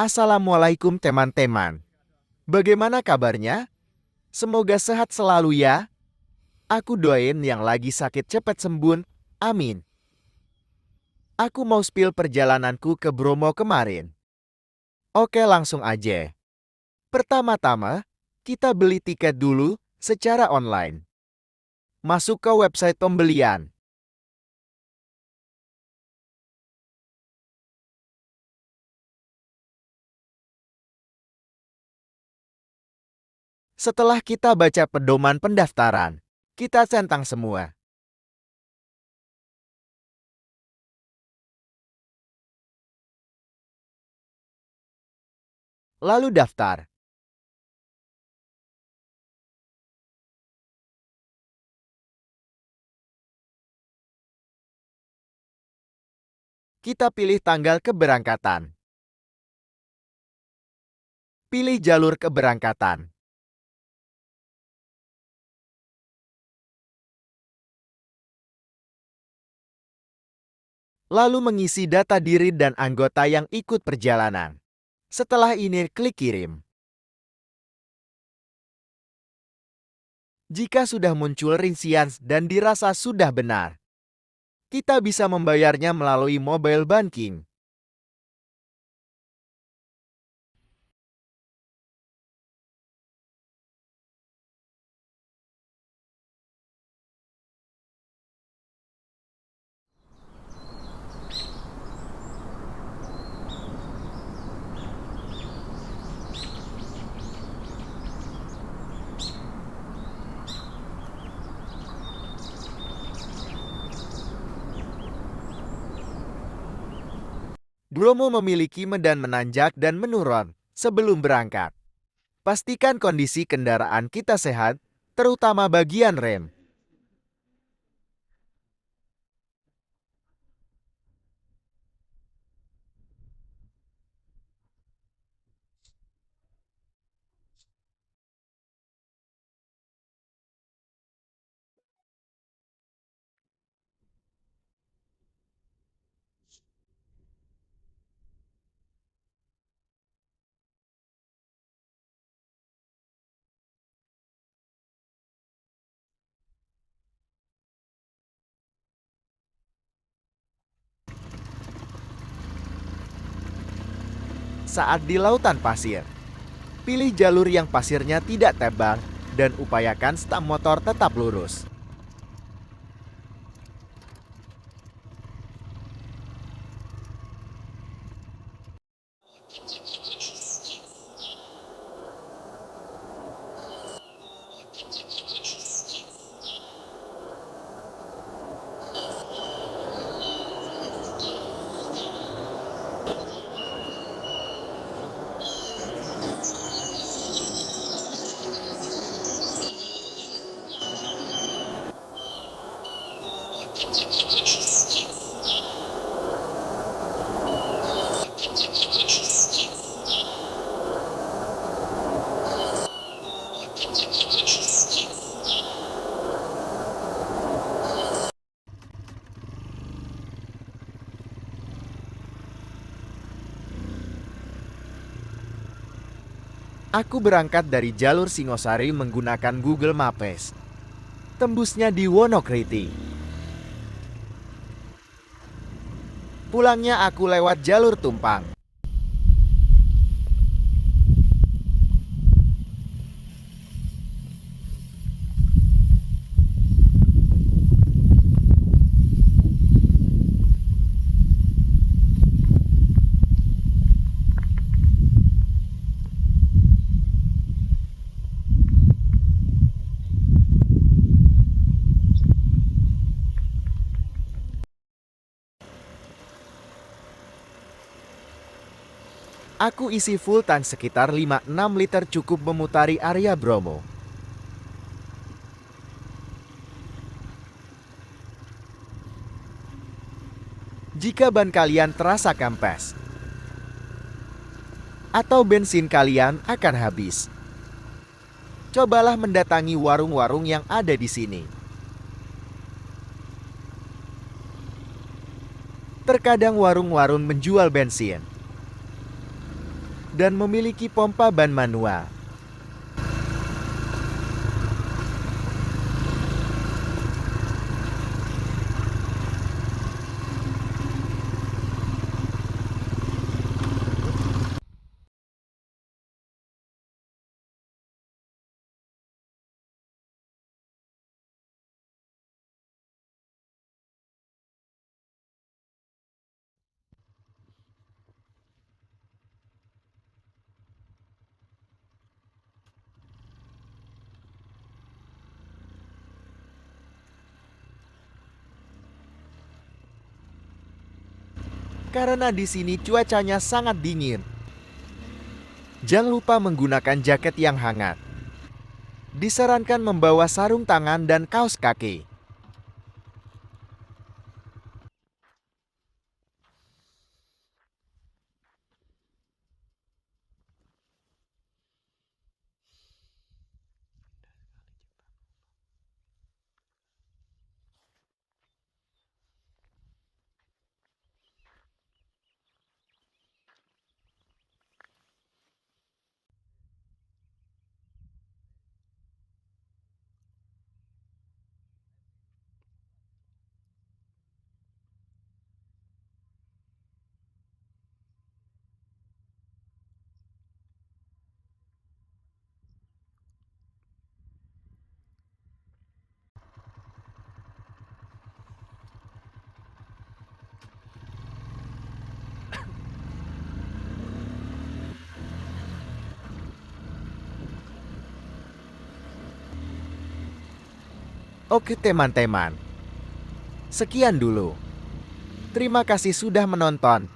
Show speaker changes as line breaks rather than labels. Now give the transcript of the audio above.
Assalamualaikum teman-teman. Bagaimana kabarnya? Semoga sehat selalu ya. Aku doain yang lagi sakit cepat sembuh. Amin. Aku mau spill perjalananku ke Bromo kemarin. Oke langsung aja. Pertama-tama, kita beli tiket dulu secara online. Masuk ke website pembelian. Setelah kita baca pedoman pendaftaran, kita centang semua. Lalu daftar. Kita pilih tanggal keberangkatan. Pilih jalur keberangkatan. Lalu mengisi data diri dan anggota yang ikut perjalanan. Setelah ini, klik kirim. Jika sudah muncul rincian dan dirasa sudah benar, kita bisa membayarnya melalui mobile banking. Bromo memiliki medan menanjak dan menurun sebelum berangkat. Pastikan kondisi kendaraan kita sehat, terutama bagian rem. Saat di lautan pasir. Pilih jalur yang pasirnya tidak tebang dan upayakan stang motor tetap lurus. Aku berangkat dari jalur Singosari menggunakan Google Maps. Tembusnya di Wonokriti. Pulangnya aku lewat jalur Tumpang. Aku isi full tank sekitar 5-6 liter cukup memutari area Bromo. Jika ban kalian terasa kempes, atau bensin kalian akan habis, cobalah mendatangi warung-warung yang ada di sini. Terkadang warung-warung menjual bensin dan memiliki pompa ban manual. Karena di sini cuacanya sangat dingin. Jangan lupa menggunakan jaket yang hangat. Disarankan membawa sarung tangan dan kaos kaki. Oke teman-teman. Sekian dulu. Terima kasih sudah menonton.